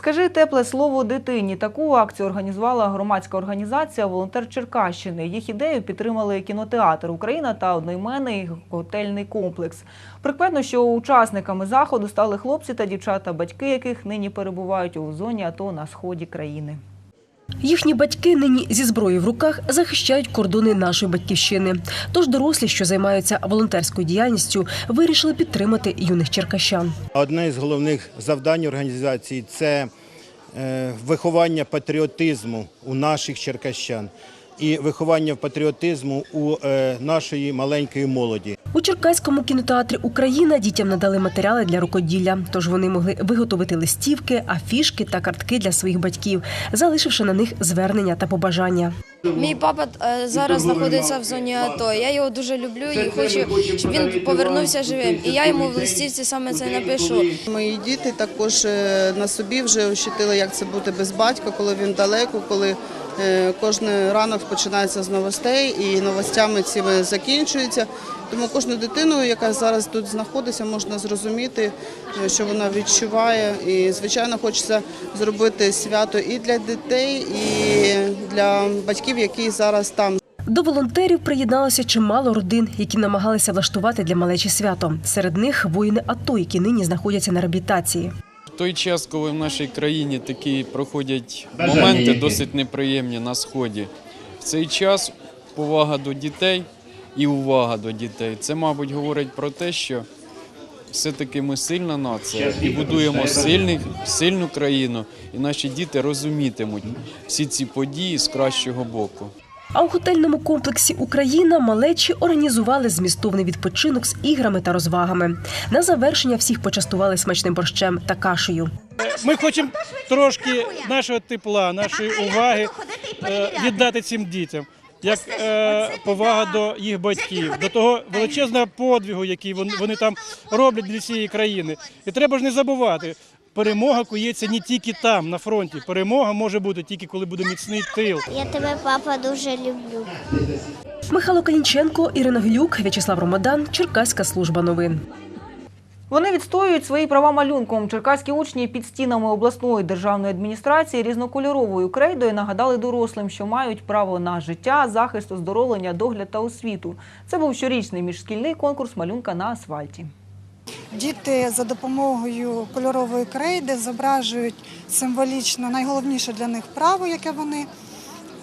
Скажи тепле слово дитині. Таку акцію організувала громадська організація Волонтер Черкащини. Їх ідею підтримали кінотеатр Україна та одноіменний готельний комплекс. Прикметно, що учасниками заходу стали хлопці та дівчата, батьки яких нині перебувають у зоні АТО на сході країни. Їхні батьки нині зі зброєю в руках захищають кордони нашої батьківщини. Тож дорослі, що займаються волонтерською діяльністю, вирішили підтримати юних черкащан. Одне з головних завдань організації це е, виховання патріотизму у наших черкащан і виховання патріотизму у е, нашої маленької молоді. У Черкаському кінотеатрі Україна дітям надали матеріали для рукоділля, тож вони могли виготовити листівки, афішки та картки для своїх батьків, залишивши на них звернення та побажання. Мій папа е, зараз знаходиться в зоні АТО. Я його дуже люблю і хочу, щоб він повернувся живим. І я йому в листівці саме це напишу. Мої діти також е, на собі вже ощутили, як це бути без батька, коли він далеко, коли кожен ранок починається з новостей і новостями цими закінчується. Тому кожну дитину, яка зараз тут знаходиться, можна зрозуміти, е, що вона відчуває. І, звичайно, хочеться зробити свято і для дітей, і для батьків, які зараз там До волонтерів приєдналося чимало родин, які намагалися влаштувати для малечі свято. Серед них воїни АТО, які нині знаходяться на реабілітації. Той час, коли в нашій країні такі проходять моменти досить неприємні на сході, в цей час повага до дітей і увага до дітей. Це, мабуть, говорить про те, що все-таки ми сильна нація і будуємо сильних, сильну країну, і наші діти розумітимуть всі ці події з кращого боку. А у готельному комплексі Україна малечі організували змістовний відпочинок з іграми та розвагами. На завершення всіх почастували смачним борщем та кашею. Ми хочемо трошки нашого тепла, нашої уваги е, віддати цим дітям. Як е, повага до їх батьків, до того величезного подвигу, який вони, вони там роблять для цієї країни. І треба ж не забувати, перемога кується не тільки там, на фронті. Перемога може бути тільки коли буде міцний тил. Я тебе, папа, дуже люблю. Михайло Калінченко, Ірина Глюк, В'ячеслав Ромадан, Черкаська служба новин. Вони відстоюють свої права малюнком. Черкаські учні під стінами обласної державної адміністрації різнокольоровою крейдою нагадали дорослим, що мають право на життя, захист, оздоровлення, догляд та освіту. Це був щорічний міжшкільний конкурс малюнка на асфальті. Діти за допомогою кольорової крейди зображують символічно найголовніше для них право, яке вони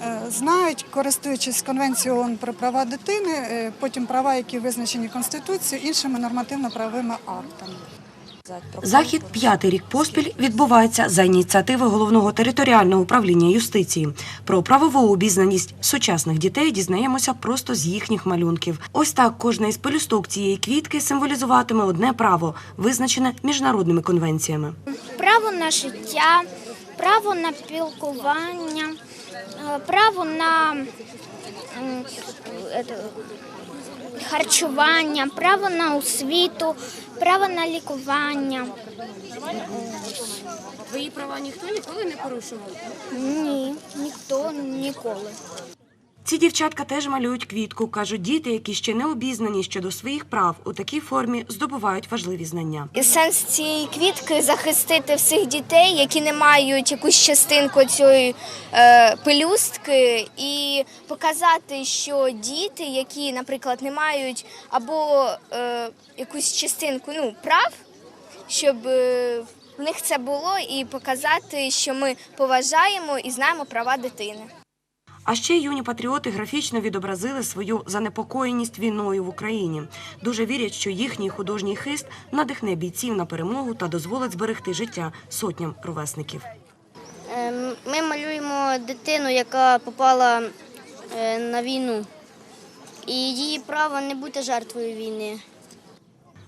е, знають, користуючись Конвенцією ООН про права дитини, е, потім права, які визначені Конституцією, іншими нормативно-правовими актами. Захід п'ятий рік поспіль відбувається за ініціативи головного територіального управління юстиції. Про правову обізнаність сучасних дітей дізнаємося просто з їхніх малюнків. Ось так кожна із пелюсток цієї квітки символізуватиме одне право, визначене міжнародними конвенціями. Право на життя, право на спілкування, е, право на м, ето, харчування, право на освіту, право на лікування. Твої права ніхто ніколи не порушував. Ні, ніхто ніколи. Ці дівчатка теж малюють квітку. кажуть, діти, які ще не обізнані щодо своїх прав, у такій формі здобувають важливі знання. І сенс цієї квітки захистити всіх дітей, які не мають якусь частинку цієї е, пелюстки, і показати, що діти, які, наприклад, не мають або е, якусь частинку ну, прав, щоб е, в них це було, і показати, що ми поважаємо і знаємо права дитини. А ще юні патріоти графічно відобразили свою занепокоєність війною в Україні. Дуже вірять, що їхній художній хист надихне бійців на перемогу та дозволить зберегти життя сотням ровесників. Ем, Ми малюємо дитину, яка попала е, на війну, і її право не бути жертвою війни.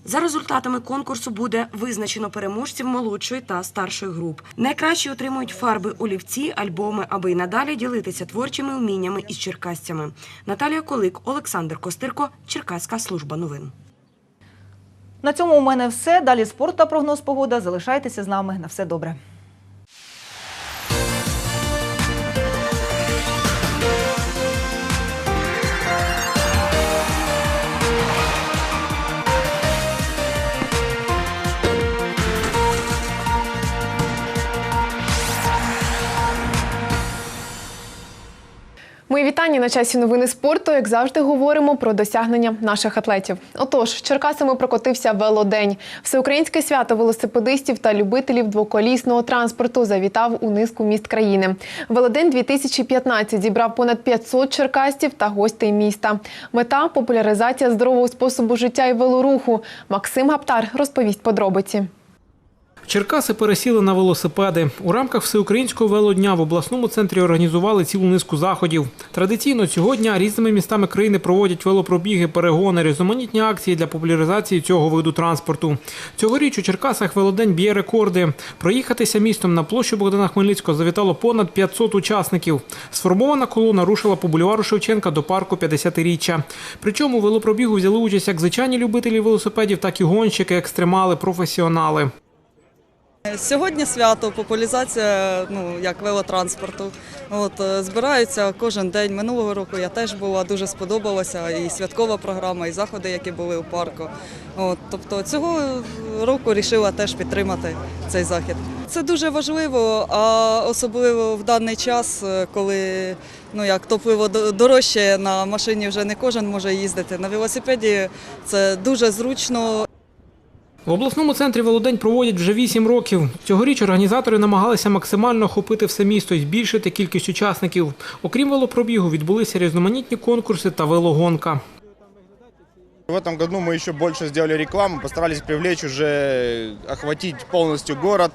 За результатами конкурсу буде визначено переможців молодшої та старшої груп. Найкращі отримують фарби, олівці, альбоми, аби й надалі ділитися творчими вміннями із черкасцями. Наталія Колик, Олександр Костирко, Черкаська служба новин. На цьому у мене все. Далі спорт та прогноз погода. Залишайтеся з нами. На все добре. Мої вітання на часі новини спорту. Як завжди, говоримо про досягнення наших атлетів. Отож, Черкасами прокотився велодень. Всеукраїнське свято велосипедистів та любителів двоколісного транспорту завітав у низку міст країни. Велодень 2015 зібрав понад 500 черкастів та гостей міста. Мета популяризація здорового способу життя і велоруху. Максим Гаптар розповість подробиці. Черкаси пересіли на велосипеди. У рамках всеукраїнського велодня в обласному центрі організували цілу низку заходів. Традиційно цього дня різними містами країни проводять велопробіги, перегони, різноманітні акції для популяризації цього виду транспорту. Цьогоріч у Черкасах велодень б'є рекорди. Проїхатися містом на площу Богдана Хмельницького завітало понад 500 учасників. Сформована колона рушила по бульвару Шевченка до парку 50-річчя. Причому велопробігу взяли участь як звичайні любителі велосипедів, так і гонщики, екстремали, професіонали. Сьогодні свято, популяризація ну, як велотранспорту. От, е, збираються кожен день. Минулого року я теж була, дуже сподобалося. І святкова програма, і заходи, які були у парку. От, тобто цього року вирішила теж підтримати цей захід. Це дуже важливо, а особливо в даний час, е, коли ну, як топливо дорожче на машині вже не кожен може їздити. На велосипеді це дуже зручно. В обласному центрі Володень проводять вже 8 років. Цьогоріч організатори намагалися максимально охопити все місто і збільшити кількість учасників. Окрім велопробігу, відбулися різноманітні конкурси та велогонка. В этом году мы еще больше сделали рекламу, постарались привлечь уже, охватить полностью город,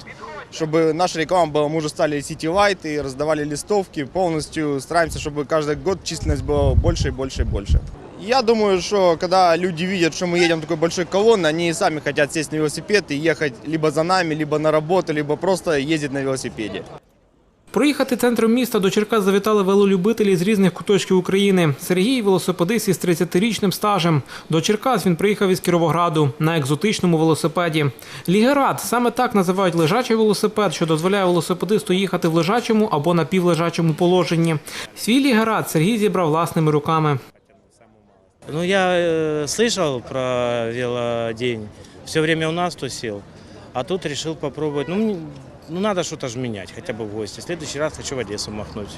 чтобы наша реклама была, мы уже стали City Light и раздавали листовки, полностью стараемся, чтобы каждый год численность была больше и больше и больше. Я думаю, что когда люди видят, что мы едем такой большой колонной, они сами хотят сесть на велосипед и ехать либо за нами, либо на работу, либо просто ездить на велосипеде. Проїхати центром міста до Черкас завітали велолюбителі з різних куточків України. Сергій – велосипедист із 30-річним стажем. До Черкас він приїхав із Кіровограду на екзотичному велосипеді. Лігерат – саме так називають лежачий велосипед, що дозволяє велосипедисту їхати в лежачому або напівлежачому положенні. Свій лігерат Сергій зібрав власними руками. Ну, я э, слышал про велодень. Все время у нас тусил. А тут решил попробовать. Ну, мне- ну надо что-то же менять, хотя бы в гости. В следующий раз хочу в Одессу махнуть.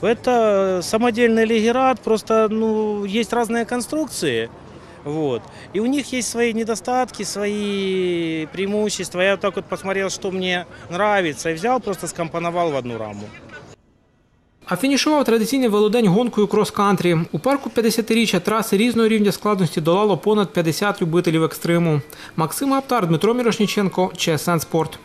Это самодельный лигерат, просто ну, есть разные конструкции. Вот. И у них есть свои недостатки, свои преимущества. Я вот так вот посмотрел, что мне нравится, и взял, просто скомпоновал в одну раму. А фінішував традиційний велодень гонкою крос-кантрі. У парку 50-річчя траси різного рівня складності долало понад 50 любителів екстриму. Максим Аптар, Дмитро Мірошніченко, ЧСН Спорт.